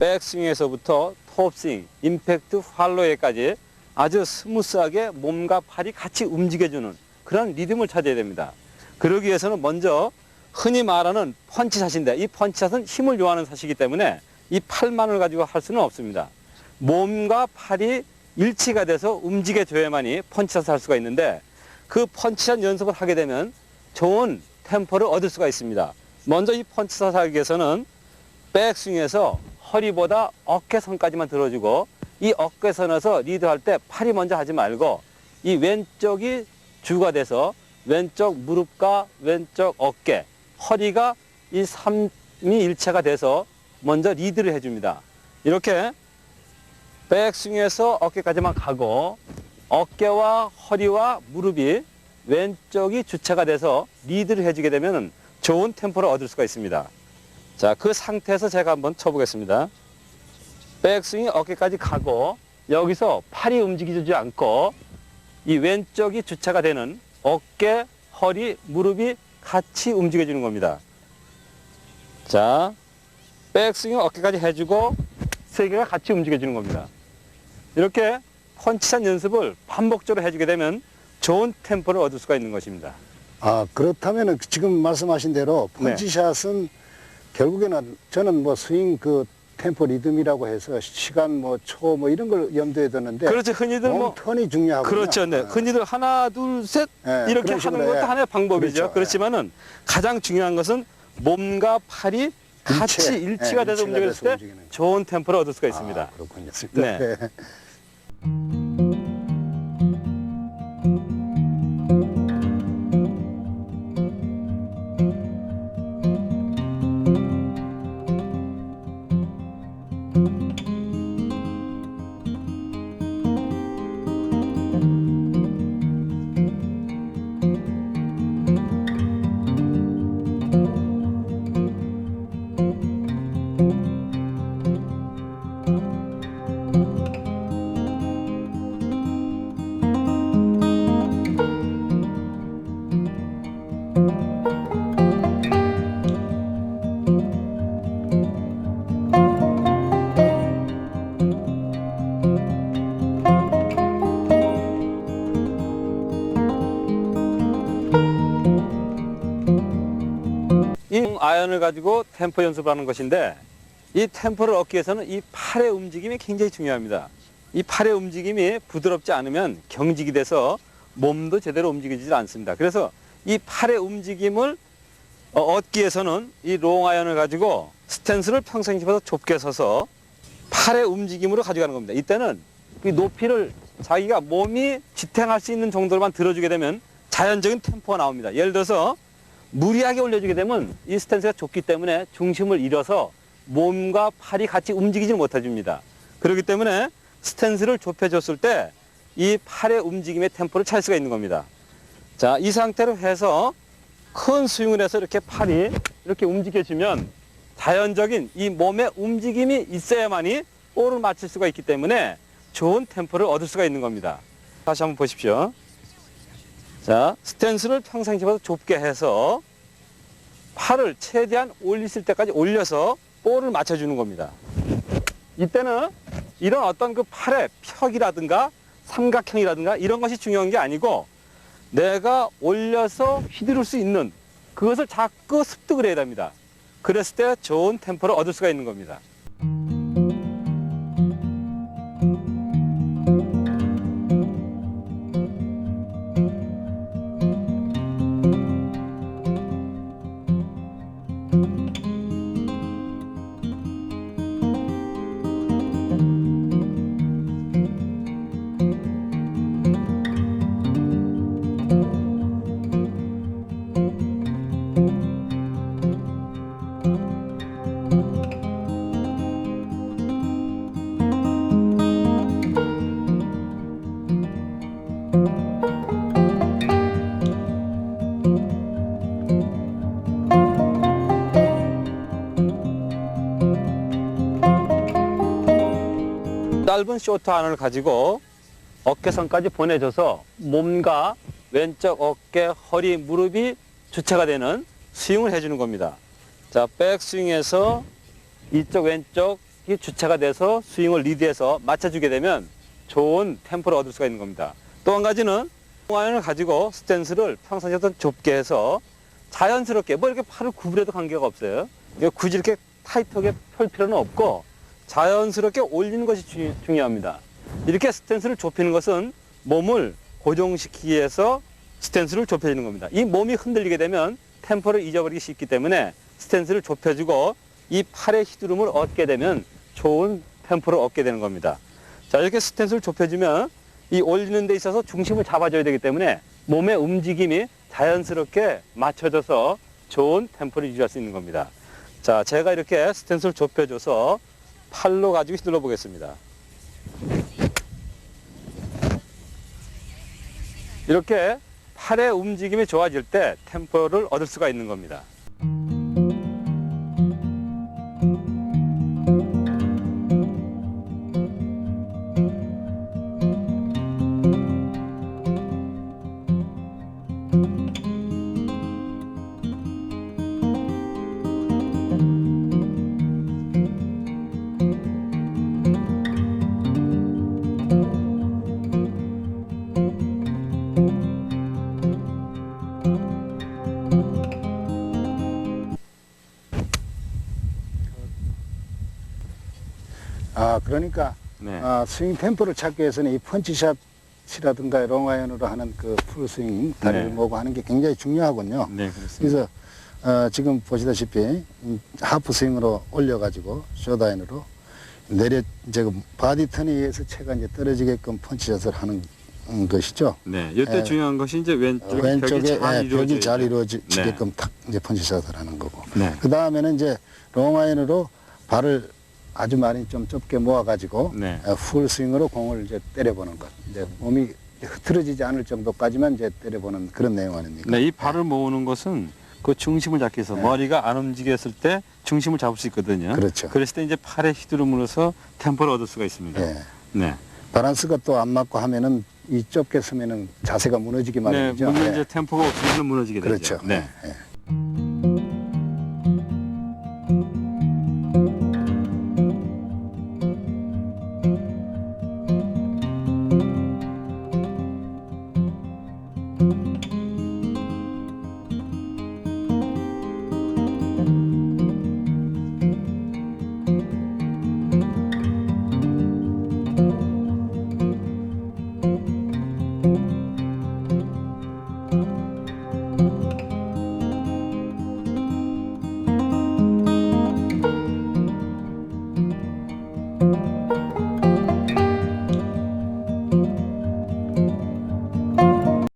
백스윙에서부터 톱스윙, 임팩트, 팔로에까지 아주 스무스하게 몸과 팔이 같이 움직여주는 그런 리듬을 찾아야 됩니다. 그러기 위해서는 먼저 흔히 말하는 펀치샷인데 이 펀치샷은 힘을 요하는 샷이기 때문에 이 팔만을 가지고 할 수는 없습니다. 몸과 팔이 일치가 돼서 움직여줘야만이 펀치샷을 할 수가 있는데 그 펀치샷 연습을 하게 되면 좋은 템포를 얻을 수가 있습니다. 먼저 이 펀치샷 하기 위해서는 백스윙에서 허리보다 어깨선까지만 들어주고 이 어깨선에서 리드할 때 팔이 먼저 하지 말고 이 왼쪽이 주가 돼서 왼쪽 무릎과 왼쪽 어깨, 허리가 이 삼이 일체가 돼서 먼저 리드를 해줍니다. 이렇게 백스윙에서 어깨까지만 가고 어깨와 허리와 무릎이 왼쪽이 주체가 돼서 리드를 해주게 되면 좋은 템포를 얻을 수가 있습니다. 자, 그 상태에서 제가 한번 쳐보겠습니다. 백스윙이 어깨까지 가고 여기서 팔이 움직이지 않고 이 왼쪽이 주체가 되는 어깨, 허리, 무릎이 같이 움직여주는 겁니다. 자, 백스윙 어깨까지 해주고 세 개가 같이 움직여주는 겁니다. 이렇게 펀치샷 연습을 반복적으로 해주게 되면 좋은 템포를 얻을 수가 있는 것입니다. 아 그렇다면은 지금 말씀하신 대로 네. 펀치샷은 결국에는 저는 뭐 스윙 그 템포 리듬이라고 해서 시간 뭐 초 뭐 이런 걸 염두에 두는데 그렇죠. 흔히들 뭐 턴이 중요하거든요. 그렇죠. 네. 아, 흔히들 하나, 둘, 셋 네, 이렇게 그런 하는 식으로 것도 해. 하나의 방법이죠. 그렇죠. 그렇지만은 가장 중요한 것은 몸과 팔이 같이 일체. 일치가 네, 돼서 일치가 움직였을 때 움직이는. 좋은 템포를 얻을 수가 있습니다. 아, 그렇군요. 네. 이 아연을 가지고 템포 연습을 하는 것인데 이 템포를 얻기 위해서는 이 팔의 움직임이 굉장히 중요합니다. 이 팔의 움직임이 부드럽지 않으면 경직이 돼서 몸도 제대로 움직이지 않습니다. 그래서 이 팔의 움직임을 어, 얻기 위해서는 이 롱아연을 가지고 스탠스를 평상시보다 좁게 서서 팔의 움직임으로 가져가는 겁니다. 이때는 이 높이를 자기가 몸이 지탱할 수 있는 정도로만 들어주게 되면 자연적인 템포가 나옵니다. 예를 들어서 무리하게 올려주게 되면 이 스탠스가 좁기 때문에 중심을 잃어서 몸과 팔이 같이 움직이지 못해줍니다. 그렇기 때문에 스탠스를 좁혀줬을 때 이 팔의 움직임의 템포를 찰 수가 있는 겁니다. 자, 이 상태로 해서 큰 스윙을 해서 이렇게 팔이 이렇게 움직여주면 자연적인 이 몸의 움직임이 있어야만이 볼을 맞출 수가 있기 때문에 좋은 템포를 얻을 수가 있는 겁니다. 다시 한번 보십시오. 자, 스탠스를 평상시보다 좁게 해서 팔을 최대한 올리실 때까지 올려서 볼을 맞춰주는 겁니다. 이때는 이런 어떤 그 팔의 펴기라든가 삼각형이라든가 이런 것이 중요한 게 아니고 내가 올려서 휘두를 수 있는 그것을 자꾸 습득을 해야 됩니다. 그랬을 때 좋은 템포를 얻을 수가 있는 겁니다. 짧은 쇼트 안을 가지고 어깨선까지 보내줘서 몸과 왼쪽 어깨, 허리, 무릎이 주체가 되는 스윙을 해주는 겁니다. 자, 백스윙에서 이쪽 왼쪽 이게 주체가 돼서 스윙을 리드해서 맞춰주게 되면 좋은 템포를 얻을 수가 있는 겁니다. 또 한 가지는 아이언을 가지고 스탠스를 평상시보다 좁게 해서 자연스럽게 뭐 이렇게 팔을 구부려도 관계가 없어요. 굳이 이렇게 타이트하게 펼 필요는 없고 자연스럽게 올리는 것이 주- 중요합니다. 이렇게 스탠스를 좁히는 것은 몸을 고정시키기 위해서 스탠스를 좁혀주는 겁니다. 이 몸이 흔들리게 되면 템포를 잊어버리기 쉽기 때문에 스탠스를 좁혀주고 이 팔의 휘두름을 얻게 되면 좋은 템포를 얻게 되는 겁니다. 자, 이렇게 스탠스를 좁혀주면 이 올리는 데 있어서 중심을 잡아줘야 되기 때문에 몸의 움직임이 자연스럽게 맞춰져서 좋은 템포를 유지할 수 있는 겁니다. 자, 제가 이렇게 스탠스를 좁혀줘서 팔로 가지고 휘둘러 보겠습니다. 이렇게 팔의 움직임이 좋아질 때 템포를 얻을 수가 있는 겁니다. 아 그러니까 네. 아, 스윙 템포를 찾기 위해서는 이 펀치샷이라든가 롱 아이언으로 하는 그 풀스윙 다리를 네. 모고 하는 게 굉장히 중요하군요. 네, 그렇습니다. 그래서 어, 지금 보시다시피 이 하프 스윙으로 올려가지고 쇼다인으로 내려 이제 그 바디 턴에 의해서 채가 이제 떨어지게끔 펀치샷을 하는 음, 것이죠. 네, 이때 예. 중요한 것이 이제 왼쪽 왼쪽에 잘 예, 벽이 잘 이루어져야죠. 이루어지 게끔 탁 이제 펀치샷을 하는 거고. 네. 그 다음에는 이제 롱아이언으로 발을 아주 많이 좀 좁게 모아가지고 네. 어, 풀 스윙으로 공을 이제 때려보는 것. 이제 몸이 흐트러지지 않을 정도까지만 이제 때려보는 그런 내용 아닙니까? 네, 이 발을 모으는 것은 그 중심을 잡기 위해서 네. 머리가 안 움직였을 때 중심을 잡을 수 있거든요. 그렇죠. 그랬을 때 이제 팔의 휘두름으로써 템포를 얻을 수가 있습니다. 예. 네. 바란스가 또 안 맞고 하면은 이 좁게 서면은 자세가 무너지기 네, 마련이죠. 물론 예. 이제 템포가 없으면 무너지게 그렇죠. 되죠. 네. 예. 예.